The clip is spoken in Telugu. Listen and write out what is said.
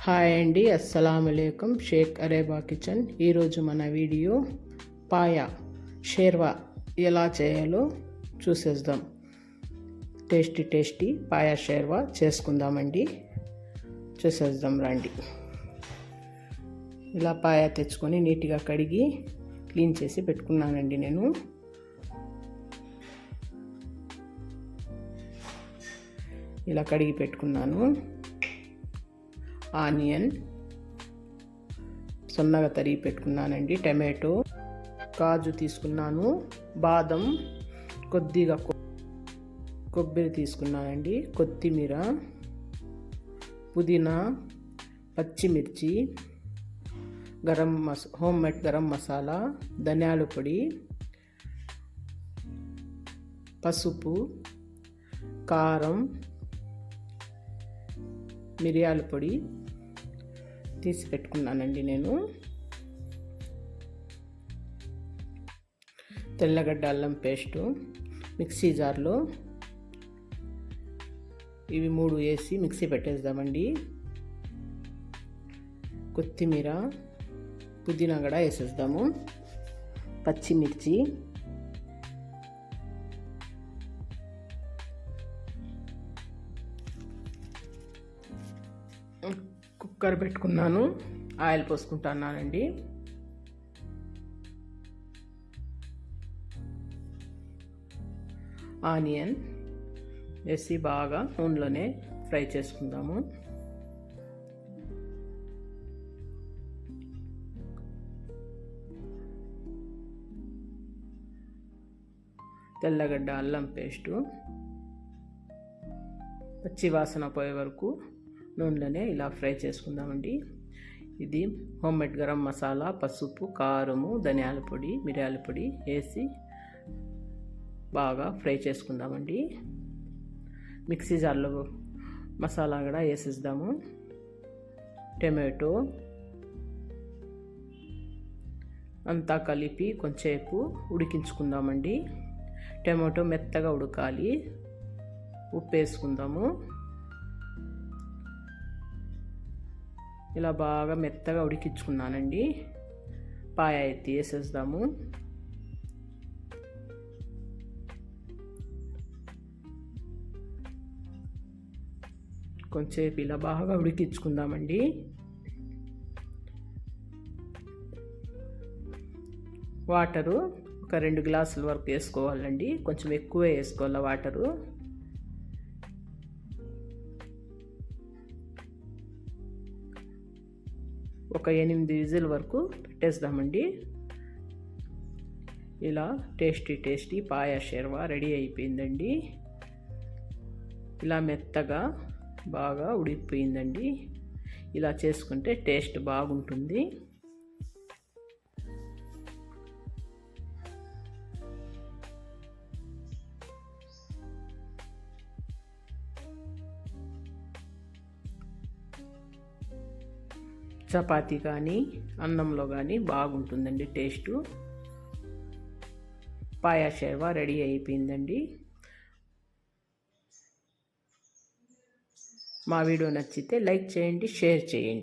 హాయ్ అండి అస్సలం షేక్ అరేబా కిచెన్. ఈరోజు మన వీడియో పాయా షేర్వా ఎలా చేయాలో చూసేద్దాం. టేస్టీ టేస్టీ పాయా షేర్వా చేసుకుందామండి. చూసేద్దాం రండి. ఇలా పాయా తెచ్చుకొని నీట్గా కడిగి క్లీన్ చేసి పెట్టుకున్నానండి నేను. ఇలా కడిగి పెట్టుకున్నాను. ఆనియన్. సన్నగా తరిగి పెట్టుకున్నానండి. టమాటో కాజు తీసుకున్నాను. బాదం కొద్దిగా కొబ్బరి తీసుకున్నానండి. కొత్తిమీర పుదీనా పచ్చిమిర్చి గరం మస హోమ్ మేడ్ గరం మసాలా ధనియాల పొడి పసుపు కారం మిరియాల పొడి తీసి పెట్టుకున్నానండి నేను. తెల్లగడ్డ అల్లం పేస్టు మిక్సీ జార్లో ఇవి మూడు వేసి మిక్సీ పెట్టేద్దామండి. కొత్తిమీర పుదీనా కూడా వేసేద్దాము. పచ్చిమిర్చి కుక్కర్ పెట్టుకున్నాను. ఆయిల్ పోసుకుంటున్నానండి. ఆనియన్ వేసి బాగా నూనెలోనే ఫ్రై చేసుకుందాము. తెల్లగడ్డ అల్లం పేస్టు పచ్చి వాసన పోయే వరకు నూనెలోనే ఇలా ఫ్రై చేసుకుందామండి. ఇది హోమ్మేడ్ గరం మసాలా పసుపు కారము ధనియాల పొడి మిరియాల పొడి వేసి బాగా ఫ్రై చేసుకుందామండి. మిక్సీ జార్లో మసాలా కూడా వేసేద్దాము. టమాటో అంతా కలిపి కొంచెంసేపు ఉడికించుకుందామండి. టమాటో మెత్తగా ఉడకాలి. ఉప్పు వేసుకుందాము. ఇలా బాగా మెత్తగా ఉడికించుకున్నానండి. పాయ ఎత్తి వేసేద్దాము. కొంచెంసేపు ఇలా బాగా ఉడికించుకుందామండి. వాటరు ఒక రెండు గ్లాసుల వరకు వేసుకోవాలండి. కొంచెం ఎక్కువే వేసుకోవాలి వాటరు. ఒక ఎనిమిది విజిల్ వరకు పెట్టేద్దామండి ఇలా tasty tasty paya sherva ready అయిపోయిందండి. ఇలా మెత్తగా బాగా ఉడికిపోయిందండి. ఇలా చేసుకుంటే టేస్ట్ బాగుంటుంది. చపాతి కానీ అన్నంలో కానీ బాగుంటుందండి టేస్టు. పాయా షేర్వా రెడీ అయిపోయిందండి. మా వీడియో నచ్చితే లైక్ చేయండి షేర్ చేయండి.